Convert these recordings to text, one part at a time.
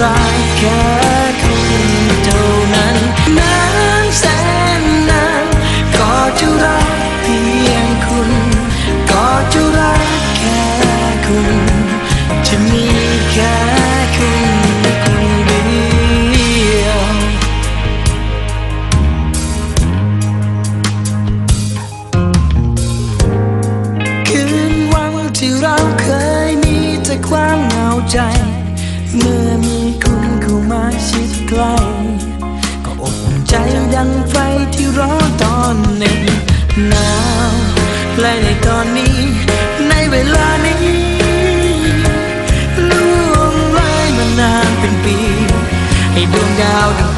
ว่าจ เมื่อมีคุณเข้ามาชิดใกล้ก็อบอุ่นใจดังไฟที่ร้อนตอนหนึ่งหนาวและในตอนนี้ ในเวลานี้ล่วงเลยมานานเป็นปี ให้ดวงดาวดัง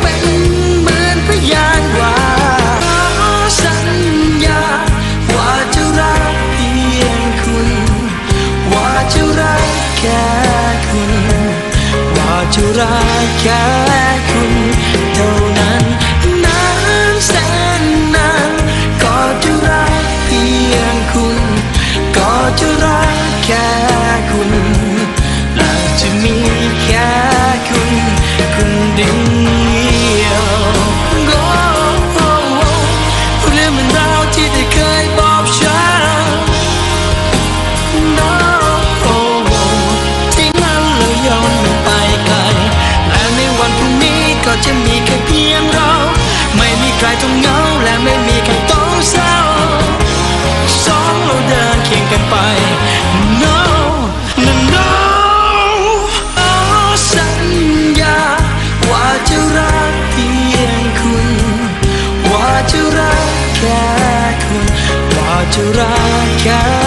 รักแค่คุณเท่านั้นนานแสนนานก็จะรักเพียงคุณ ก็จะรักแค่คุณและจะมีแค่คุณ คุณดีย จะมีแค่เพียงเรา ไม่มีใครต้องเหงาและไม่มีใครต้องเศร้าสองเราเดินเคียงกันไป No No No สัญญา ว่าจะรักเพียงคุณ ว่าจะรักแค่คุณ ว่าจะรักแค่